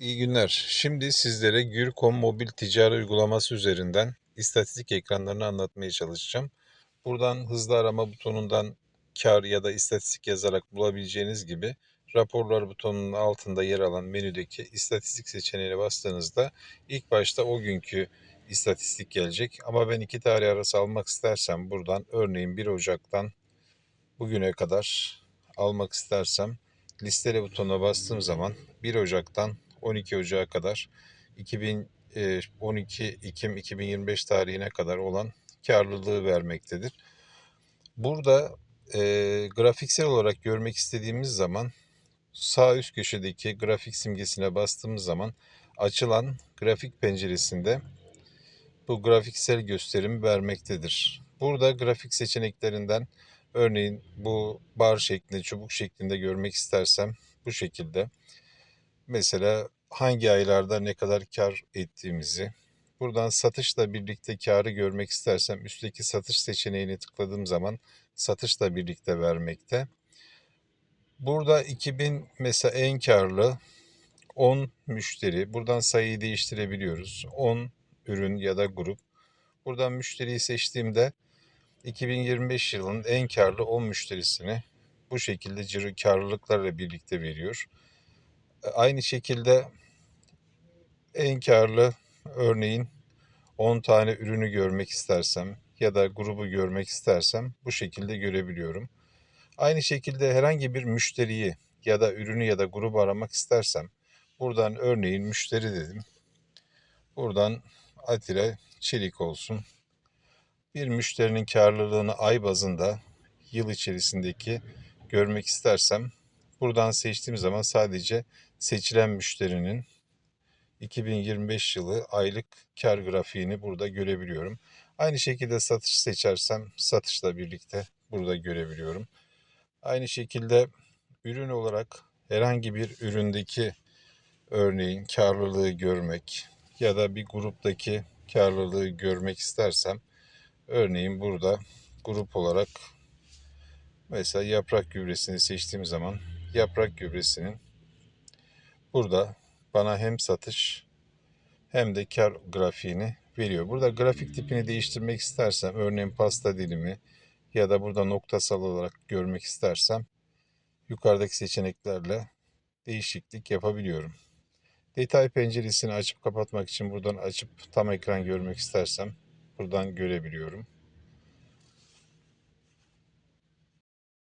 İyi günler. Şimdi sizlere Gürcom mobil ticari uygulaması üzerinden istatistik ekranlarını anlatmaya çalışacağım. Buradan hızlı arama butonundan kar ya da istatistik yazarak bulabileceğiniz gibi raporlar butonunun altında yer alan menüdeki istatistik seçeneğine bastığınızda ilk başta o günkü istatistik gelecek. Ama ben iki tarih arası almak istersem buradan örneğin 1 Ocak'tan bugüne kadar almak istersem listele butonuna bastığım zaman 1 Ocak'tan 12 Ocak'a kadar 2012 Ekim 2025 tarihine kadar olan karlılığı vermektedir. Burada e, grafiksel olarak görmek istediğimiz zaman sağ üst köşedeki grafik simgesine bastığımız zaman açılan grafik penceresinde bu grafiksel gösterimi vermektedir. Burada grafik seçeneklerinden örneğin bu bar şeklinde, çubuk şeklinde görmek istersem bu şekilde mesela hangi aylarda ne kadar kar ettiğimizi, buradan satışla birlikte karı görmek istersem üstteki satış seçeneğini tıkladığım zaman satışla birlikte vermekte. Burada 2000 mesela en karlı 10 müşteri. Buradan sayıyı değiştirebiliyoruz. 10 ürün ya da grup. Buradan müşteriyi seçtiğimde 2025 yılının en karlı 10 müşterisini bu şekilde ciro karlılıklarla birlikte veriyor. Aynı şekilde en karlı örneğin 10 tane ürünü görmek istersem ya da grubu görmek istersem bu şekilde görebiliyorum. Aynı şekilde herhangi bir müşteriyi ya da ürünü ya da grubu aramak istersem buradan örneğin müşteri dedim. Buradan Atilla Çelik olsun. Bir müşterinin karlılığını ay bazında yıl içerisindeki görmek istersem buradan seçtiğim zaman sadece seçilen müşterinin 2025 yılı aylık kar grafiğini burada görebiliyorum. Aynı şekilde satış seçersem satışla birlikte burada görebiliyorum. Aynı şekilde ürün olarak herhangi bir üründeki örneğin karlılığı görmek ya da bir gruptaki karlılığı görmek istersem örneğin burada grup olarak mesela yaprak gübresini seçtiğim zaman yaprak gübresinin burada bana hem satış hem de kar grafiğini veriyor. Burada grafik tipini değiştirmek istersem örneğin pasta dilimi ya da burada noktasal olarak görmek istersem yukarıdaki seçeneklerle değişiklik yapabiliyorum. Detay penceresini açıp kapatmak için buradan açıp tam ekran görmek istersem buradan görebiliyorum.